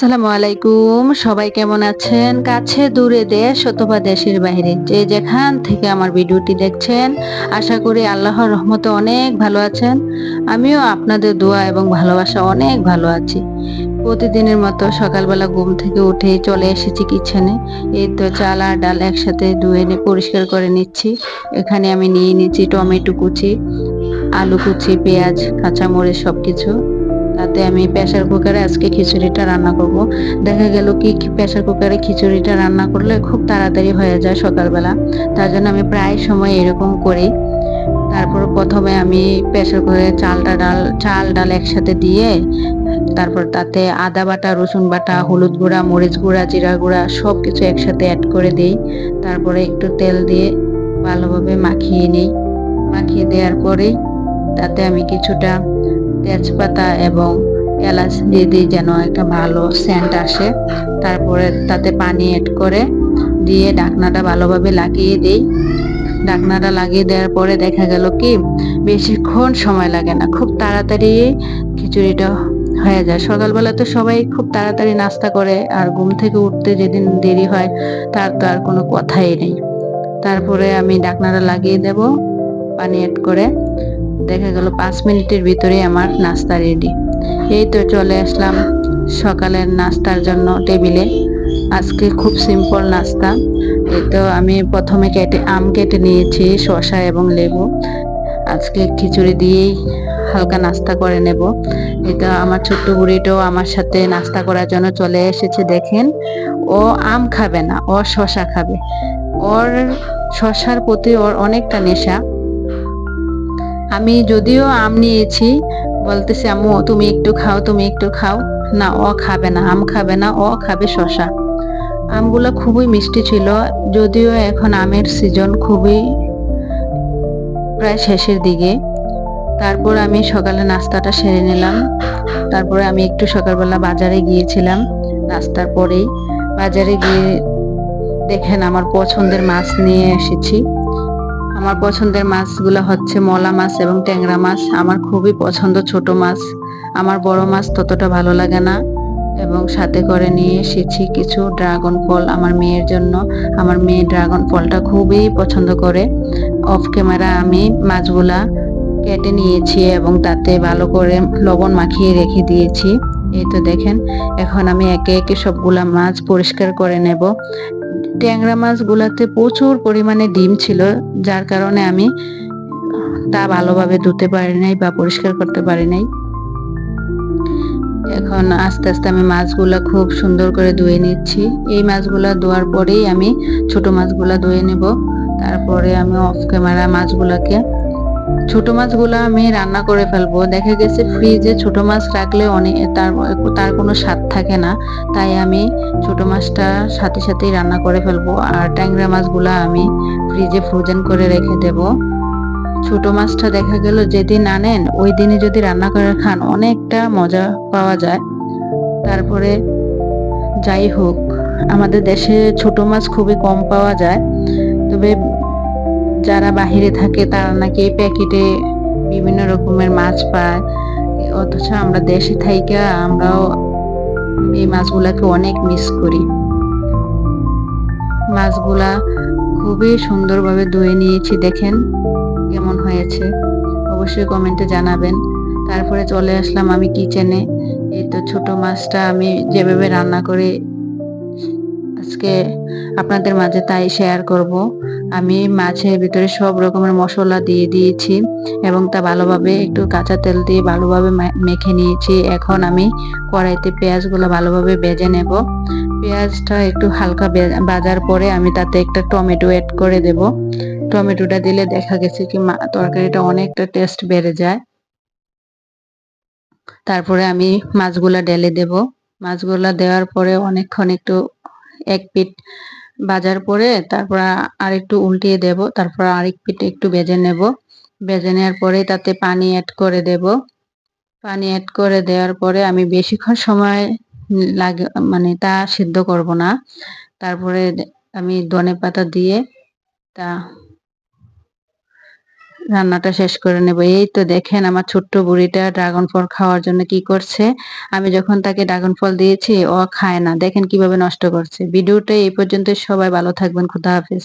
আসসালামু আলাইকুম, সবাই কেমন আছেন? কাছে, দূরে দেশ অথবা দেশের বাইরে, যে যেখান থেকে আমার ভিডিওটি দেখছেন, আশা করি আল্লাহর রহমতে অনেক ভালো আছেন। আমিও আপনাদের দোয়া এবং ভালোবাসা অনেক ভালো আছি। প্রতিদিনের মতো সকালবেলা ঘুম থেকে উঠে চলে এসেছি কিচেনে। এই তো চাল আর ডাল একসাথে ধুয়ে পরিষ্কার করে নিচ্ছি। এখানে আমি নিয়ে নিচ্ছি টমেটো কুচি, আলু কুচি, পেঁয়াজ, কাঁচামরিচ সব কিছু তাতে আমি প্রেসার কুকারে আজকে খিচুড়িটা রান্না করব। দেখা গেল কি প্রেসার কুকারে খিচুড়িটা রান্না করলে খুব তাড়াতাড়ি হয়ে যায় সকালবেলা। তার জন্য আমি প্রায় সময় এরকম করি। তারপর প্রথমে আমি প্রেসার কুকারে চালটা ডাল, চাল, ডাল একসাথে দিয়ে, তারপর তাতে আদা বাটা, রসুন বাটা, হলুদ গুঁড়া, মরিচ গুঁড়া, জিরা গুঁড়া সব কিছু একসাথে অ্যাড করে দিই। তারপরে একটু তেল দিয়ে ভালোভাবে মাখিয়ে নিই। মাখিয়ে দেওয়ার পরে তাতে আমি কিছুটা তেজপাতা এবং এলাচ দিয়ে দিই যেন একটা ভালো সেন্ট আসে। তারপরে তাতে পানি এড করে দিয়ে ঢাকনাটা ভালোভাবে লাগিয়ে দিই। ঢাকনাটা লাগিয়ে দেওয়ার পরে দেখা গেল কি, বেশিক্ষণ সময় লাগে না, খুব তাড়াতাড়ি খিচুড়িটা হয়ে যায়। সকালবেলা তো সবাই খুব তাড়াতাড়ি নাস্তা করে আর ঘুম থেকে উঠতে যেদিন দেরি হয় তার তো আর কোনো কথাই নেই। তারপরে আমি ঢাকনাটা লাগিয়ে দেব, পানি এড করে। দেখা গেল পাঁচ মিনিটের ভিতরে আমার নাস্তা রেডি এই তো চলে আসলাম সকালের নাস্তার জন্য টেবিলে। আজকে খুব সিম্পল নাস্তা। এই তো আমি প্রথমে কেটে, আম কেটে নিয়েছি, শসা এবং লেবু। আজকে খিচুড়ি দিয়েই হালকা নাস্তা করে নেব। এটা আমার ছোট্ট বুড়িটাও আমার সাথে নাস্তা করার জন্য চলে এসেছে, দেখেন। ও আম খাবে না, ও শশা খাবে। ওর শশার প্রতি ওর অনেকটা নেশা। আমি যদিও আম নিয়েছি, বলতেছি, আম্মু, তুমি একটু খাও, তুমি একটু খাও। না ও খাবে না, আম খাবে না ও খাবে শশা আমগুলো খুবই মিষ্টি ছিল, যদিও এখন আমের সিজন খুবই প্রায় শেষের দিকে। তারপর আমি সকালে নাস্তাটা সেরে নিলাম। তারপরে আমি একটু সকালবেলা বাজারে গিয়েছিলাম। নাস্তার পরেই বাজারে গিয়ে দেখেন, আমার পছন্দের মাছ নিয়ে এসেছি। আমার পছন্দের মাছগুলো হচ্ছে মলা মাছ এবং ট্যাংরা মাছ। আমার খুবই পছন্দ ছোট মাছ। আমার বড় মাছ ততটা ভালো লাগে না এবং সাথে করে নিয়ে এসেছি কিছু ড্রাগন ফল আমার মেয়ের জন্য। আমার মেয়ে ড্রাগন ফলটা খুবই পছন্দ করে। অফ ক্যামেরা আমি মাছগুলা কেটে নিয়েছি এবং তাতে ভালো করে লবণ মাখিয়ে রেখে দিয়েছি। এই তো দেখেন, এখন আমি একে একে সবগুলা মাছ পরিষ্কার করে নেব। ট্যাংরা মাছগুলাতে প্রচুর পরিমাণে ডিম ছিল, যার কারণে আমি তা ভালোভাবে ধুতে পারি নাই বা পরিষ্কার করতে পারি নাই। এখন আস্তে আস্তে আমি মাছগুলা খুব সুন্দর করে ধুয়ে নিচ্ছি। এই মাছগুলা ধোয়ার পরেই আমি ছোট মাছগুলা ধুয়ে নেব। তারপরে আমি অফ ক্যামেরা মাছগুলাকে ছোট মাছগুলো আমি রান্না করে ফেলব। দেখা গেছে ফ্রিজে ছোট মাছ রাখলে অনেক তার তার কোনো স্বাদ থাকে না। তাই আমি ছোট মাছটা সাথে সাথেই রান্না করে ফেলব আর ট্যাংরা মাছগুলো আমি ফ্রিজে ফ্রোজেন করে রেখে দেব। ছোট মাছটা দেখা গেল যেদিন আনেন, ওই দিনে যদি রান্না করে খান, অনেকটা মজা পাওয়া যায়। তারপরে যাই হোক, আমাদের দেশে ছোট মাছ খুবই কম পাওয়া যায়। তবে যারা বাহিরে থাকে তারা নাকি প্যাকেটে বিভিন্ন রকমের মাছ পায়। অথচ আমরা দেশে থাইকা আমরাও এই মাছগুলাকে অনেক মিস করি। মাছগুলা খুবই সুন্দরভাবে ধুয়ে নিয়েছি, দেখেন কেমন হয়েছে। অবশ্যই কমেন্টে জানাবেন। তারপরে চলে আসলাম আমি কিচেনে এই তো ছোট মাছটা আমি যেভাবে রান্না করে আজকে আপনাদের মাঝে তাই শেয়ার করব। আমি মাছের ভিতরে সব রকমের মশলা দিয়ে দিয়েছি এবং তা ভালোভাবে একটু কাঁচা তেল দিয়ে ভালোভাবে মেখে নিয়েছি। এখন আমি কড়াইতে পেঁয়াজগুলো ভালোভাবে বেজে নেব। পেঁয়াজটা একটু হালকা বাজার পরে আমি তাতে একটা টমেটো অ্যাড করে দেব। টমেটোটা দিলে দেখা গেছে কি তরকারিটা অনেকটা টেস্ট বেড়ে যায়। তারপরে আমি মাছগুলা ঢেলে দেব। মাছগুলা দেওয়ার পরে অনেকক্ষণ একটু এক পিঠ বাজার পরে তারপর আর একটু উল্টিয়ে দেব, তারপর আরেক পিঠ একটু ভেজে নেব। ভেজে নেওয়ার পরে তাতে পানি অ্যাড করে দেব। পানি অ্যাড করে দেওয়ার পরে আমি বেশিক্ষণ সময় লাগে মানে তা সিদ্ধ করব না। তারপরে আমি ধনে পাতা দিয়ে তা রান্নাটা শেষ করে নেব। এই তো দেখেন আমার ছোট্ট বুড়িটা ড্রাগন ফল খাওয়ার জন্য কি করছে। আমি যখন তাকে ড্রাগন ফল দিয়েছি, ও খায় না। দেখেন কীভাবে নষ্ট করছে। ভিডিওটা এই পর্যন্ত সবাই ভালো থাকবেন। খুদা হাফেজ।